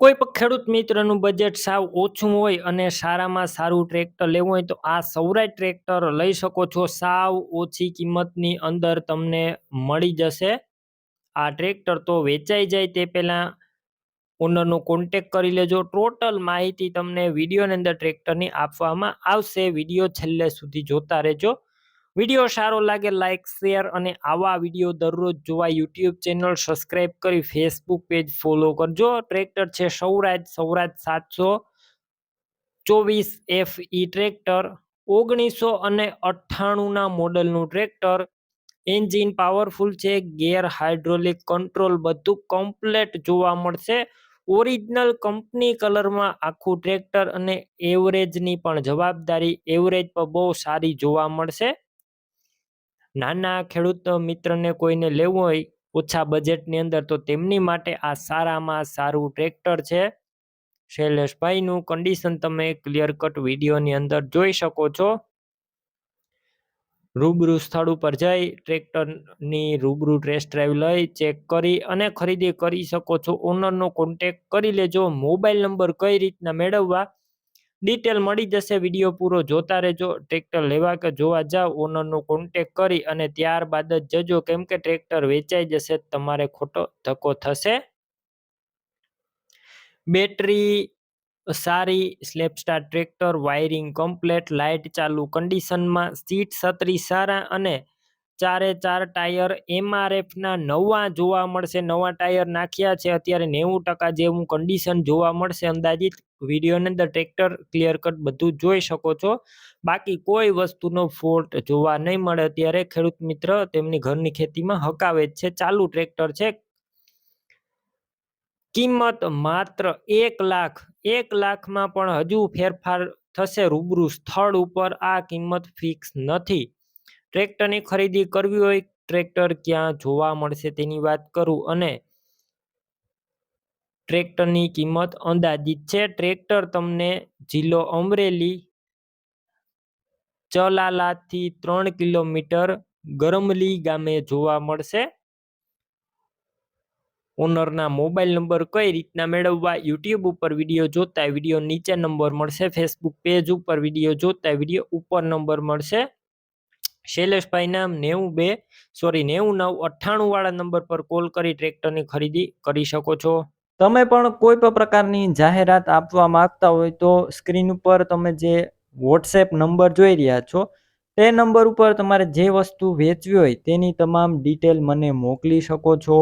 કોઈ પણ ખેડૂત મિત્રનું બજેટ સાવ ઓછું હોય અને સારામાં સારું ટ્રેક્ટર લેવું હોય તો આ સૌરાજ ટ્રેક્ટર લઈ શકો છો. સાવ ઓછી કિંમતની અંદર તમને મળી જશે. આ ટ્રેક્ટર તો વેચાઈ જાય તે પહેલાં ઓનરનો કોન્ટેક કરી લેજો. ટોટલ માહિતી તમને વિડીયોની અંદર ટ્રેક્ટરની આપવામાં આવશે. વીડિયો છેલ્લે સુધી જોતા રહેજો. વીડિયો સારો લાગે લાઇક શેર અને આવા વીડિયો દરરોજ જોવા યુટ્યુબ ચેનલ સબસ્ક્રાઇબ કરી ફેસબુક પેજ ફોલો કરજો. ટ્રેક્ટર છે સૌરાજ સૌરાજ સાતસો ચોવીસ એફ ઈ ટ્રેક્ટર ઓગણીસો અને અઠ્ઠાણુંના મોડલનું ટ્રેક્ટર એન્જિન પાવરફુલ છે ગેર હાઇડ્રોલિક કંટ્રોલ બધું કમ્પ્લેટ જોવા મળશે. ઓરિજિનલ કંપની કલરમાં આખું ટ્રેક્ટર અને એવરેજની પણ જવાબદારી એવરેજ પર બહુ સારી જોવા મળશે. નાના ખેડૂત મિત્રને કોઈને લેવું હોય ઓછા બજેટની અંદર, તો તેમની માટે આ સારામાં સારું ટ્રેક્ટર છે. શૈલેષભાઈનું કન્ડિશન તમે ક્લિયર કટ વિડીયોની અંદર જોઈ શકો છો. રૂબરૂ સ્થળ ઉપર જઈ ટ્રેક્ટરની રૂબરૂ ટેસ્ટ ડ્રાઈવ લઈ ચેક કરી અને ખરીદી કરી શકો છો. ઓનરનો કોન્ટેક કરી લેજો. મોબાઈલ નંબર કઈ રીતના મેળવવા? ડિટેલ મળી જશે વીડિયો પૂરો જોતા રહેજો. ટ્રેક્ટર લેવા કે જોવા જાવ ઓનરનો કોન્ટેક કરી અને ત્યારબાદ જ જજો. કેમ કે ટ્રેક્ટર વેચાઈ જશે, તમારે ખોટો ધક્કો થશે. બેટરી સારી સ્લેપસ્ટાર ટ્રેક્ટર વાયરિંગ કમ્પ્લેટ લાઇટ ચાલુ કન્ડિશનમાં સીટ છત્રી સારા અને ચારે ચાર ટાયર એમઆરએફના નવા જોવા મળશે. નવા ટાયર નાખ્યા છે. અત્યારે નેવું ટકા જેવું કન્ડિશન જોવા મળશે. અંદાજિત વિડીયોની અંદર ટ્રેક્ટર ક્લિયર કટ બધું જોઈ શકો છો. બાકી કોઈ વસ્તુનો ફોલ્ટ જોવા નહીં મળે. અત્યારે ખેડૂત મિત્ર તેમની ઘરની ખેતીમાં હકાવે છે. ચાલુ ટ્રેક્ટર છે. કિંમત માત્ર એક લાખ. એક લાખમાં પણ હજુ ફેરફાર થશે. રૂબરૂ સ્થળ ઉપર આ કિંમત ફિક્સ નથી. ટ્રેક્ટરની ખરીદી કરવી હોય, ટ્રેક્ટર ક્યાં જોવા મળશે તેની વાત કરું અને ટ્રેક્ટરની કિંમત અંદાજિત છે. ટ્રેક્ટર તમને જિલ્લો અમરેલી ચલાલાથી ત્રણ કિલોમીટર ગરમલી ગામે જોવા મળશે. ઓનરના મોબાઈલ નંબર કઈ રીતના મેળવવા, યુટ્યુબ ઉપર વીડિયો જોતા વીડિયો નીચે નંબર મળશે, ફેસબુક પેજ ઉપર વીડિયો જોતા વીડિયો ઉપર નંબર મળશે. શૈલેષભાઈ નામ નેવું બે સોરી નેવું નવ અઠ્ઠાણું વાળા નંબર પર કોલ કરી ટ્રેક્ટરની ખરીદી કરી શકો છો. તમે પણ કોઈ પણ પ્રકારની જાહેરાત આપવા માંગતા હોય તો સ્ક્રીન ઉપર તમે જે વોટ્સએપ નંબર જોઈ રહ્યા છો, તે નંબર ઉપર તમારે જે વસ્તુ વેચવી હોય તેની તમામ ડિટેલ મને મોકલી શકો છો.